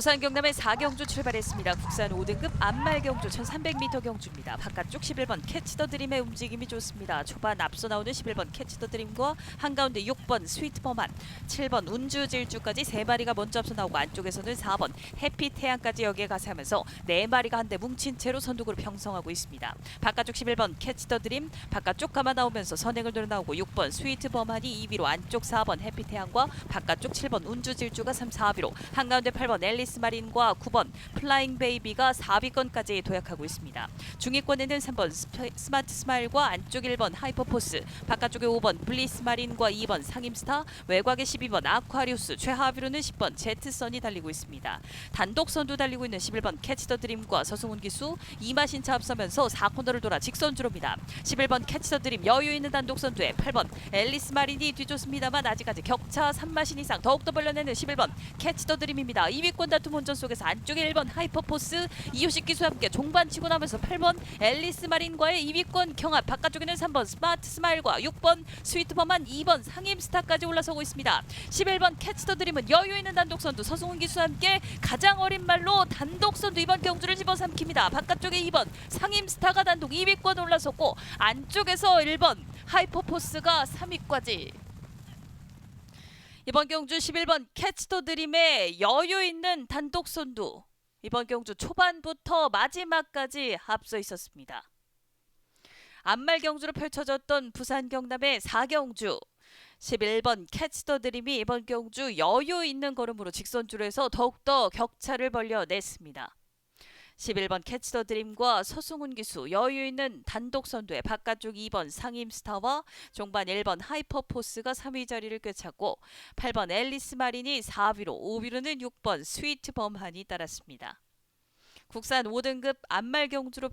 부산 경남의 4경주 출발했습니다. 국산 5등급 안말 경주 1300m 경주입니다. 바깥쪽 11번 캐치 더 드림의 움직임이 좋습니다. 초반 앞서 나오는 11번 캐치 더 드림과 한가운데 6번 스위트 버만, 7번 운주 질주까지 세 마리가 먼저 앞서 나오고 안쪽에서는 4번 해피 태양까지 여기에 가세하면서 네 마리가 한데 뭉친 채로 선두그룹 형성하고 있습니다. 바깥쪽 11번 캐치 더 드림 바깥쪽 감아 나오면서 선행을 들어 나오고 6번 스위트 버만이 2위로 안쪽 4번 해피 태양과 바깥쪽 7번 운주 질주가 3, 4위로 한가운데 8번 앨리 스 마린과 9번 플라잉 베이비가 4위권까지 도약하고 있습니다. 중위권에는 3번 스페- 스마트 스마일과 안쪽 1번 하이퍼포스, 바깥쪽에 5번 블리스 마린과 2번 상임스타, 외곽에 12번 아쿠아리우스, 최하위로는 10번 제트선이 달리고 있습니다. 단독 선두 달리고 있는 11번 캐치 더 드림과 서승훈 기수, 이마신차 앞서면서 4코너를 돌아 직선주로입니다. 11번 캐치 더 드림 여유 있는 단독 선두에 8번 앨리스 마린이 뒤쫓습니다만 아직까지 격차 3마신 이상 더욱더 벌려내는 11번 캐치 더 드림입니다. 2위권 다툼 혼전 속에서 안쪽에 1번 하이퍼포스 이효식 기수와 함께 종반 치고 나면서 8번 앨리스 마린과의 2위권 경합 바깥쪽에는 3번 스마트 스마일과 6번 스위트버만 2번 상임스타까지 올라서고 있습니다. 11번 캐치 더 드림은 여유 있는 단독 선두 서승훈 기수와 함께 가장 어린 말로 단독 선두 이번 경주를 집어삼킵니다. 바깥쪽에 2번 상임스타가 단독 2위권 올라섰고 안쪽에서 1번 하이퍼포스가 3위까지 이번 경주 11번 캐치 더 드림의 여유 있는 단독 선두 이번 경주 초반부터 마지막까지 앞서 있었습니다. 안말 경주로 펼쳐졌던 부산 경남의 4경주 11번 캐치 더 드림이 이번 경주 여유 있는 걸음으로 직선주로 해서 더욱더 격차를 벌려냈습니다. 11번 캐치 더 드림과 서승훈 기수 여유 있는 단독 선두에 바깥쪽 2번 상임스타와 종반 1번 하이퍼포스가 3위 자리를 꿰찼고 8번 앨리스 마린이 4위로 5위로는 6번 스위트 범한이 따랐습니다. 국산 5등급 안말 경주로